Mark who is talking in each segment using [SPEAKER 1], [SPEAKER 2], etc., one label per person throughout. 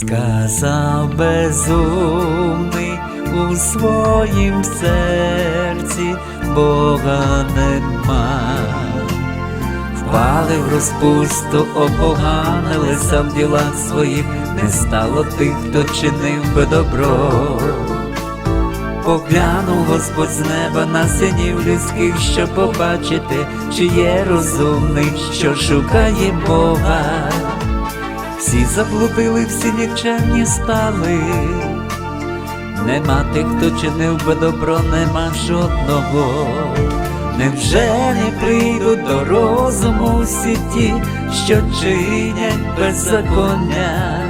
[SPEAKER 1] сказав безумний у своїм серці Бога нема. Впали в розпусту, опоганилися в ділах своїх, не стало тих, хто чинив би добро. Поглянув Господь з неба на синів людських, щоб побачити, чи є розумний, що шукає Бога. Всі заблудили, всі нікчемні стали. Нема тих, хто чинив би добро, нема жодного. Невже не прийдуть до розуму всі ті, що чинять беззаконня,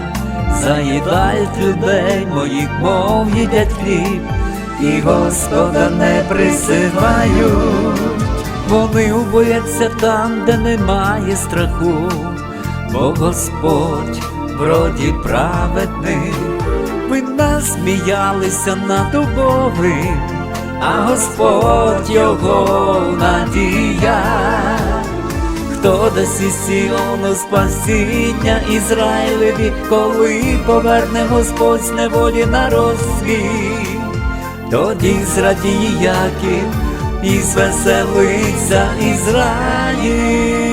[SPEAKER 1] заїдають людей моїх, мов їдять хліб, і Господа не присивають, вони убояться там, де немає страху, бо Господь вроді праведний, ви насміялися над убогим, а Господь його надія. Хто дасть із Сіону спасіння Ізраїлеві, коли поверне Господь з неволі народ свій, тоді зрадіє Яків і звеселиться Ізраїль.